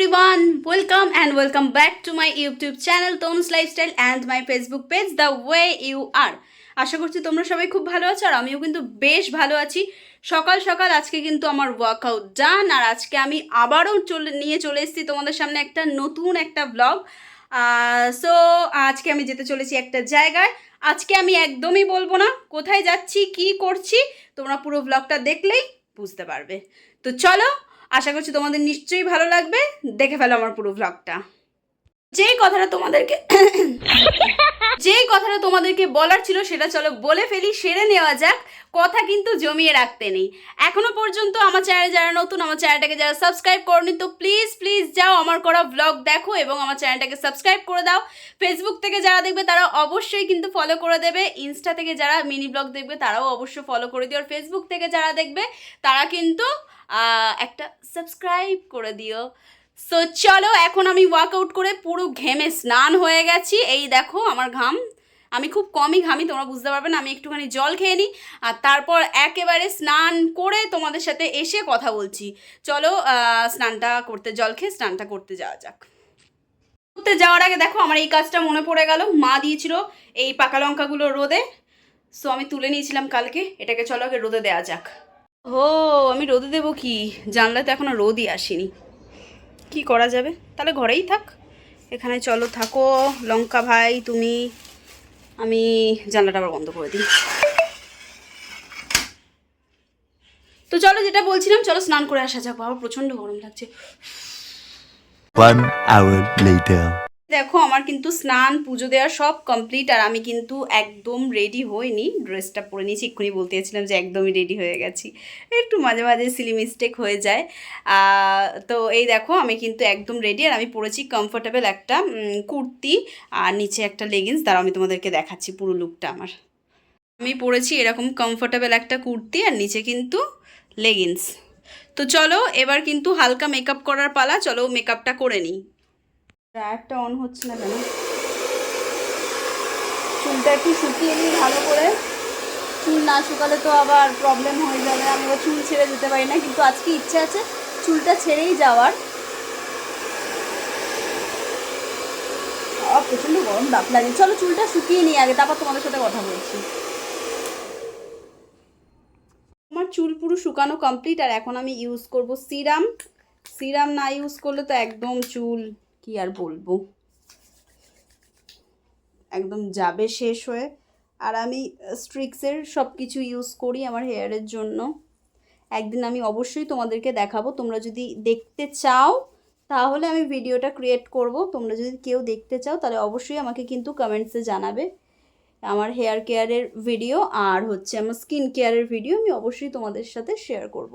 everyone, welcome and welcome back to my YouTube channel Tones Lifestyle and my Facebook page The Way You Are. আশা করছি তোমরা সবাই খুব ভালো আছো আর আমিও কিন্তু বেশ ভালো আছি। সকাল সকাল আজকে কিন্তু আমার ওয়ার্কআউট ডান আর আজকে আমি আবারও চলে নিয়ে চলে এসেছি তোমাদের সামনে একটা নতুন একটা ব্লগ সো আজকে আমি যেতে চলেছি একটা জায়গায়। আজকে আমি একদমই বলব না কোথায় যাচ্ছি কি করছি তোমরা পুরো ব্লগটা দেখলেই বুঝতে পারবে। তো চলো আশা করছি তোমাদের নিশ্চয়ই ভালো লাগবে। দেখে ফেলো আমার পুরো ব্লগটা যেই কথাটা তোমাদেরকে যেই কথাটা তোমাদেরকে বলার ছিল সেটা চলো বলে ফেলি, সেরে নেওয়া যাক। কথা কিন্তু জমিয়ে রাখতে নেই। এখনও পর্যন্ত আমার চ্যানেলে যারা নতুন, আমার চ্যানেলটাকে যারা সাবস্ক্রাইব করনি, তো প্লিজ প্লিজ যাও আমার করা ব্লগ দেখো এবং আমার চ্যানেলটাকে সাবস্ক্রাইব করে দাও। ফেসবুক থেকে যারা দেখবে তারা অবশ্যই কিন্তু ফলো করে দেবে। ইনস্টা থেকে যারা মিনি ব্লগ দেখবে তারাও অবশ্যই ফলো করে দিও। আর ফেসবুক থেকে যারা দেখবে তারা কিন্তু একটা সাবস্ক্রাইব করে দিও। সো চলো, এখন আমি ওয়ার্কআউট করে পুরো ঘেমে স্নান হয়ে গেছি। এই দেখো, আমার ঘাম। আমি খুব কমই ঘামি, তোমরা বুঝতে পারবে না, আমি একটুখানি জল খেয়ে নিই। আর তারপর একেবারে স্নান করে তোমাদের সাথে এসে কথা বলছি। চলো স্নানটা করতে, জল খেয়ে স্নানটা করতে যাওয়া যাক। করতে যাওয়ার আগে দেখো, আমার এই কাজটা মনে পড়ে গেল। মা দিয়েছিল এই পাকা লঙ্কাগুলো রোদে। সো আমি তুলে নিয়েছিলাম কালকে। এটাকে চলো আগে রোদে দেওয়া যাক। ও, আমি রোদে দেবো কি? জানলে তো এখনও রোদই আসেনি। কি করা যাবে? তাহলে ঘরেই থাক। এখানে চলো, থাকো। লঙ্কা ভাই, তুমি। আমি জানলাটা আবার বন্ধ করে দিই। তো চলো, যেটা বলছিলাম, চলো স্নান করে আসা যাক। বাবা, প্রচণ্ড গরম লাগছে। One hour later. দেখো, আমার কিন্তু স্নান, পুজো দেওয়া সব কমপ্লিট আর আমি কিন্তু একদম রেডি হইনি। ড্রেসটা পরে নিয়েছি, এক্ষুনি বলতে চাইছিলাম যে একদমই রেডি হয়ে গেছি। একটু মাঝে মাঝে সিলি মিস্টেক হয়ে যায়। তো এই দেখো, আমি কিন্তু একদম রেডি আর আমি পরেছি কমফোর্টেবল একটা কুর্তি, আর নিচে একটা লেগিংস দ্বারা আমি তোমাদেরকে দেখাচ্ছি পুরো লুকটা আমার। আমি পরেছি এরকম কমফোর্টেবল একটা কুর্তি, আর নিচে কিন্তু লেগিংস তো চলো, এবার কিন্তু হালকা মেকআপ করার পালা, চলো মেকআপটা করে নিই। ড্রায়ারটা অন হচ্ছে না কেন? চুলটা একটু শুকিয়ে নিই ভালো করে। চুল না শুকালে তো আবার প্রবলেম হয়ে যাবে। আমি চুল ছেড়ে যেতে পারি না, কিন্তু আজকে ইচ্ছে আছে চুলটা ছেড়েই যাওয়ার। প্রচণ্ড গরম দাপ লাগে চলো চুলটা শুকিয়ে নিই আগে, তারপর তোমাদের সাথে কথা বলছি। আমার চুল পুরো শুকানো কমপ্লিট আর এখন আমি ইউজ করব সিরাম সিরাম না ইউজ করলে তো একদম চুল কি আর বলব? একদম যাবে শেষ হয়ে। আর আমি স্ট্রিক্সের সব কিছু ইউজ করি আমার হেয়ারের জন্য। একদিন আমি অবশ্যই তোমাদেরকে দেখাবো। তোমরা যদি দেখতে চাও, তাহলে আমি ভিডিওটা ক্রিয়েট করব। তোমরা যদি কেউ দেখতে চাও, তাহলে অবশ্যই আমাকে কিন্তু কমেন্টসে জানাবে আমার হেয়ার কেয়ারের ভিডিও আর হচ্ছে আমার স্কিন কেয়ারের ভিডিও আমি অবশ্যই তোমাদের সাথে শেয়ার করব।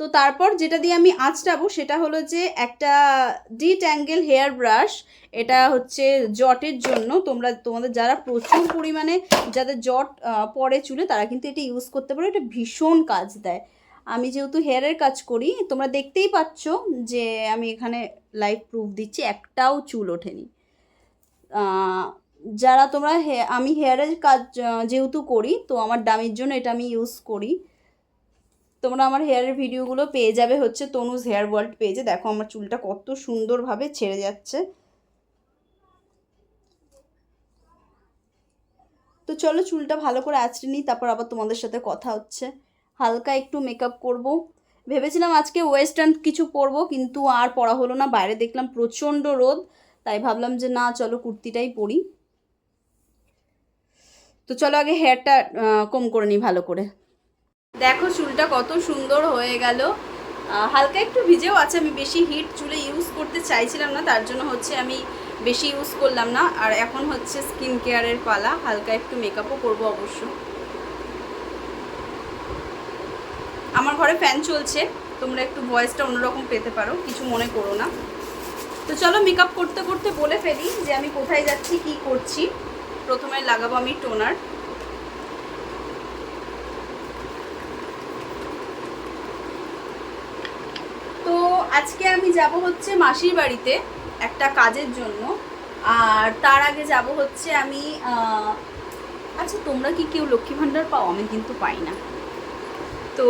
তো তারপর যেটা দিয়ে আমি আঁচড়াবো সেটা হলো যে একটা ডিট অ্যাঙ্গেল হেয়ার ব্রাশ এটা হচ্ছে জটের জন্য। তোমরা, তোমাদের যারা প্রচুর পরিমাণে, যাদের জট পড়ে চুলে, তারা কিন্তু এটা ইউজ করতে পারো। এটা ভীষণ কাজ দেয়। আমি যেহেতু হেয়ারের কাজ করি, তোমরা দেখতেই পাচ্ছ যে আমি এখানে লাইভ প্রুফ দিচ্ছি, একটাও চুল ওঠেনি। যারা তোমরা আমি হেয়ারের কাজ যেহেতু করি, তো আমার দামির জন্য এটা আমি ইউজ করি। তোমরা আমার হেয়ারের ভিডিওগুলো পেয়ে যাবে হচ্ছে তনুজ হেয়ার ওয়ার্ল্ড পেজে দেখো আমার চুলটা কত সুন্দরভাবে ছেড়ে যাচ্ছে। তো চলো চুলটা ভালো করে আঁচড়ে নিই, তারপর আবার তোমাদের সাথে কথা হচ্ছে। হালকা একটু মেকআপ করব। ভেবেছিলাম আজকে ওয়েস্টার্ন কিছু পরবো, কিন্তু আর পরা হলো না। বাইরে দেখলাম প্রচণ্ড রোদ, তাই ভাবলাম যে না, চলো কুর্তিটাই পরি। তো চলো আগে হেয়ারটা কম করে নিই ভালো করে। দেখো, চুলটা কত সুন্দর হয়ে গেল। হালকা একটু ভিজেও আছে, আমি বেশি হিট চুলে ইউজ করতে চাইছিলাম না, তার জন্য হচ্ছে আমি বেশি ইউজ করলাম না। আর এখন হচ্ছে স্কিন কেয়ারের পালা, হালকা একটু মেকআপও করব অবশ্য। আমার ঘরে ফ্যান চলছে, তোমরা একটু ভয়েসটা অন্যরকম পেতে পারো, কিছু মনে করো না। তো চলো মেকআপ করতে করতে বলে ফেলি যে আমি কোথায় যাচ্ছি, কি করছি। প্রথমে লাগাবো আমি টোনার তো আজকে আমি যাব হচ্ছে মাসির বাড়িতে একটা কাজের জন্য। আর তার আগে যাব হচ্ছে আমি আচ্ছা তোমরা কি কেউ লক্ষ্মী ভাণ্ডার পাও? আমি কিন্তু পাই না। তো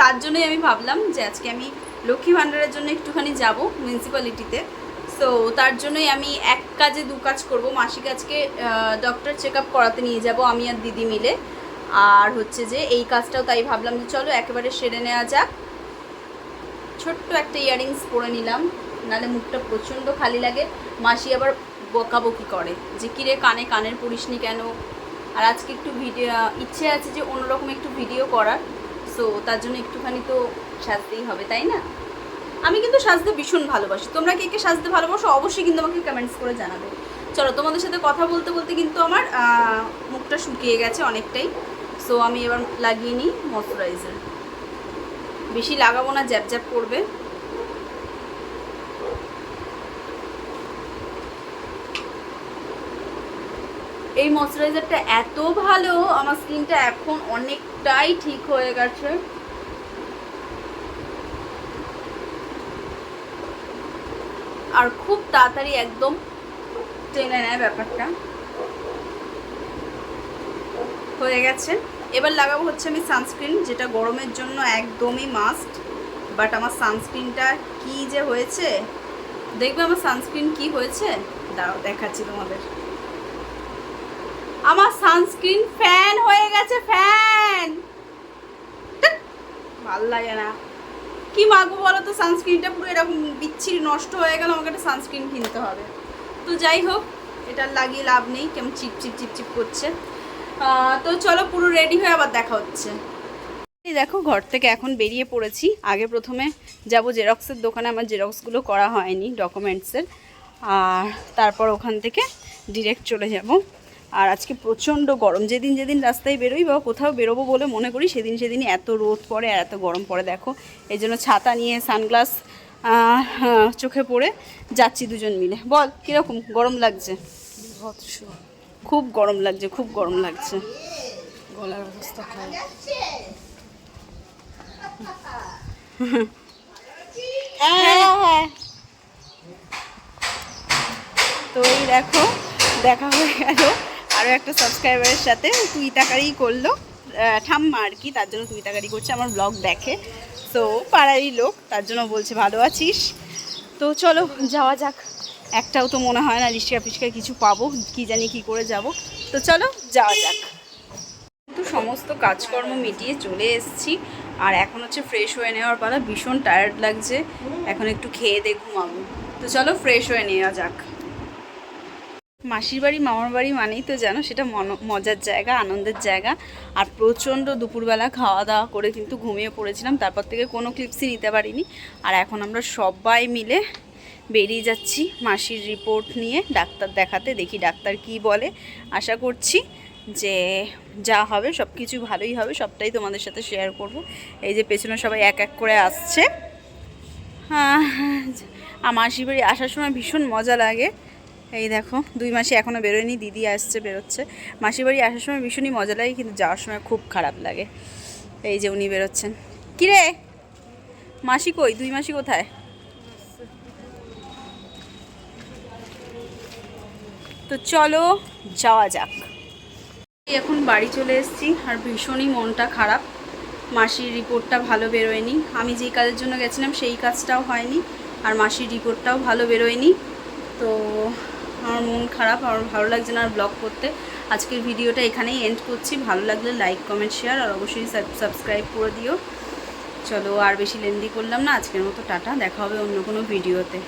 তার জন্যই আমি ভাবলাম যে আজকে আমি লক্ষ্মী ভাণ্ডারের জন্য একটুখানি যাব মিউনিসিপ্যালিটিতে সো তার জন্যই আমি এক কাজে দু কাজ করব। মাসিকে আজকে ডক্টর চেক আপ করাতে নিয়ে যাব আমি আর দিদি মিলে। আর হচ্ছে যে এই কাজটাও তাই ভাবলাম যে চলো একেবারে সেরে নেওয়া যাক। ছোট্ট একটা ইয়ারিংস পরে নিলাম। নালে মুখটা প্রচণ্ড খালি লাগে। মাসি আবার বকাবকি করে যে কিরে কানে কানের পরিসনি কেন? আর আজকে একটু ভিডিও ইচ্ছে আছে যে, অন্যরকম একটু ভিডিও করার। সো তার জন্য একটুখানি তো সাজতেই হবে, তাই না? আমি কিন্তু সাজতে ভীষণ ভালোবাসি। তোমরা কে কে সাজতে ভালোবাসো, অবশ্যই কিন্তু আমাকে কমেন্টস করে জানাবে। চলো, তোমাদের সাথে কথা বলতে বলতে কিন্তু আমার মুখটা শুকিয়ে গেছে অনেকটাই। সো আমি এবার লাগিয়ে নিই ময়শ্চারাইজার বেশি লাগাবো না, জ্যাপ জ্যাপ করবে। এই ময়শ্চারাইজারটা এত ভালো, আমার স্কিনটা এখন অনেকটাই ঠিক হয়ে গেছে। আর খুব তাড়াতাড়ি একদম টেনে নেয় ব্যাপারটা। হয়ে গেছে। এবার লাগাবো হচ্ছে আমি সানস্ক্রিন যেটা গরমের জন্য একদমই মাস্ট বাট আমার সানস্ক্রিনটা কি যে হয়েছে? দেখবে আমার সানস্ক্রিন কি হয়েছে? দাঁড়াও, দেখাচ্ছি তোমাদের। আমার সানস্ক্রিন ফ্যান হয়ে গেছে ফ্যান ভালো লাগে না। কি মাগবো বলো তো সানস্ক্রিনটা পুরো এরকম বিচ্ছিরি নষ্ট হয়ে গেল, আমাকে একটা সানস্ক্রিন কিনতে হবে। তো যাই হোক, এটা লাগিয়ে লাভ নেই, কেমন চিপ চিপ চিপ চিপ করছে। তো চলো পুরো রেডি হয়ে আবার দেখা হচ্ছে। এই দেখো ঘর থেকে এখন বেরিয়ে পড়েছি। আগে প্রথমে যাব জেরক্সের দোকানে আমার জেরক্সগুলো করা হয়নি ডকুমেন্টসের আর তারপর ওখান থেকে ডিরেক্ট চলে যাব। আর আজকে প্রচণ্ড গরম। যেদিন যেদিন রাস্তায় বেরোই বা কোথাও বেরোবো বলে মনে করি সেদিন সেদিনই এত রোদ পড়ে আর এত গরম পড়ে দেখো। এই জন্য ছাতা নিয়ে সানগ্লাস চোখে পড়ে যাচ্ছি দুজন মিলে। বল কীরকম গরম লাগছে? বিভৎস। খুব গরম লাগছে খুব গরম লাগছে। গলার অবস্থা খারাপ। হ্যাঁ তো এই দেখো দেখা হয়ে গেল। আরও একটা সাবস্ক্রাইবারের সাথে তুই তাকারি করল। ঠাম্মা আর কি তার জন্য তুই তাকারি করছে আমার ব্লগ দেখে। তো পাড়ারই লোক তার জন্য বলছে ভালো আছিস? তো চলো যাওয়া যাক। একটাও তো মনে হয় না রিক্সা ফিসকা কিছু পাবো, কি জানি কি করে যাব। তো চলো, যাওয়া যাক। কিন্তু সমস্ত কাজকর্ম মিটিয়ে চলে এসেছি, আর এখন হচ্ছে ফ্রেশ হয়ে নেওয়ার পালা। ভীষণ টায়ার্ড লাগছে। এখন একটু খেয়ে দিয়ে ঘুমাবো। তো চলো ফ্রেশ হয়ে নেওয়া যাক। মাসির বাড়ি, মামার বাড়ি মানেই তো জানো, সেটা মজার জায়গা, আনন্দের জায়গা। আর প্রচণ্ড দুপুরবেলা খাওয়া দাওয়া করে কিন্তু ঘুমিয়ে পড়েছিলাম। তারপর থেকে কোনো ক্লিপসই নিতে পারিনি। আর এখন আমরা সবাই মিলে বেরিয়ে যাচ্ছি মাসির রিপোর্ট নিয়ে। ডাক্তার দেখাতে দেখি ডাক্তার কি বলে। আশা করছি যে যা হবে সব কিছু ভালোই হবে, সবটাই তোমাদের সাথে শেয়ার করব। এই যে পেছনে সবাই এক এক করে আসছে। হ্যাঁ মাসির বাড়ি আসার সময় ভীষণ মজা লাগে। এই দেখো, দুই মাসে এখনও বেরোয়নি, দিদি আসছে, বেরোচ্ছে। মাসির বাড়ি আসার সময় ভীষণই মজা লাগে, কিন্তু যাওয়ার সময় খুব খারাপ লাগে। এই যে উনি বেরোচ্ছেন। কিরে? মাসি কই? দুই মাসি কোথায়? তো চলো যাওয়া যাক। এখন বাড়ি চলে এসেছি আর ভীষণই মনটা খারাপ। মাসির রিপোর্টটা ভালো বেরোয়নি। আমি যেই কাজের জন্য গেছিলাম সেই কাজটাও হয়নি আর মাসির রিপোর্টটাও ভালো বেরোয়নি। তো আমার মন খারাপ, আমার ভালো লাগছে না আর ব্লগ করতে। আজকের ভিডিওটা এখানেই এন্ড করছি। ভালো লাগলে লাইক কমেন্ট শেয়ার আর অবশ্যই সাবস্ক্রাইব করে দিও। চলো আর বেশি লেন্দি করলাম না। আজকের মতো টাটা। দেখা হবে অন্য কোনো ভিডিওতে।